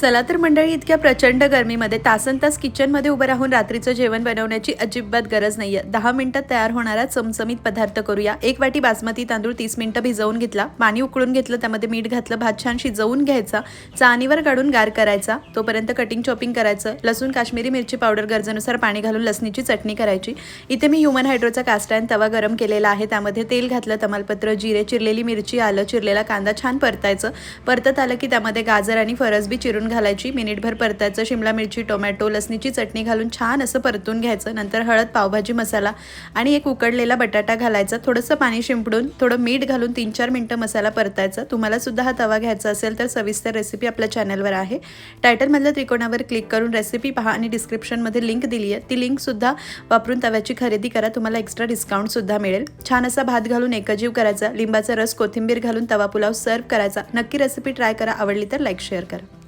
चला तर मंडळी इतक्या प्रचंड गरमीमध्ये तासन तास किचनमध्ये उभं राहून रात्रीचं जेवण बनवण्याची अजिबात गरज नाही आहे दहा मिनिटात तयार होणारा चमचमीत पदार्थ करूया. एक वाटी बासमती तांदूळ तीस मिनटं भिजवून घेतला. पाणी उकळून घेतलं त्यामध्ये मीठ घातलं भात छान शिजवून घ्यायचा. चाणीवर काढून गार करायचा. तोपर्यंत कटिंग चॉपिंग करायचं. लसूण काश्मीरी मिरची पावडर गरजेनुसार पाणी घालून लसणीची चटणी करायची. इथे मी ह्युमन हायड्रोचा कास्टायन तवा गरम केलेला आहे. त्यामध्ये तेल घातलं तमालपत्र जिरे चिरलेली मिरची आलं चिरलेला कांदा छान परतायचं. परतत आलं की त्यामध्ये गाजर आणि फरसबी चिरून घालायची मिनिटभर परतायचं शिमला मिरची टोमॅटो लसणीची चटणी घालून छान असं परतून घ्यायचं. नंतर हळद पावभाजी मसाला आणि एक उकडलेला बटाटा घालायचा. थोडंसं पाणी शिंपडून थोडं मीठ घालून तीन चार मिनटं मसाला परतायचा. तुम्हाला सुद्धा हा तवा घ्यायचा असेल तर सविस्तर रेसिपी आपल्या चॅनलवर आहे. टायटलमधल्या त्रिकोणावर क्लिक करून रेसिपी पहा आणि डिस्क्रिप्शनमध्ये लिंक दिली आहे. ती लिंकसुद्धा वापरून तव्याची खरेदी करा. तुम्हाला एक्स्ट्रा डिस्काउंटसुद्धा मिळेल. छान असा भात घालून एकजीव करायचा. लिंबाचा रस कोथिंबीर घालून तवा पुलाव सर्व करायचा. नक्की रेसिपी ट्राय करा. आवडली तर लाईक शेअर करा.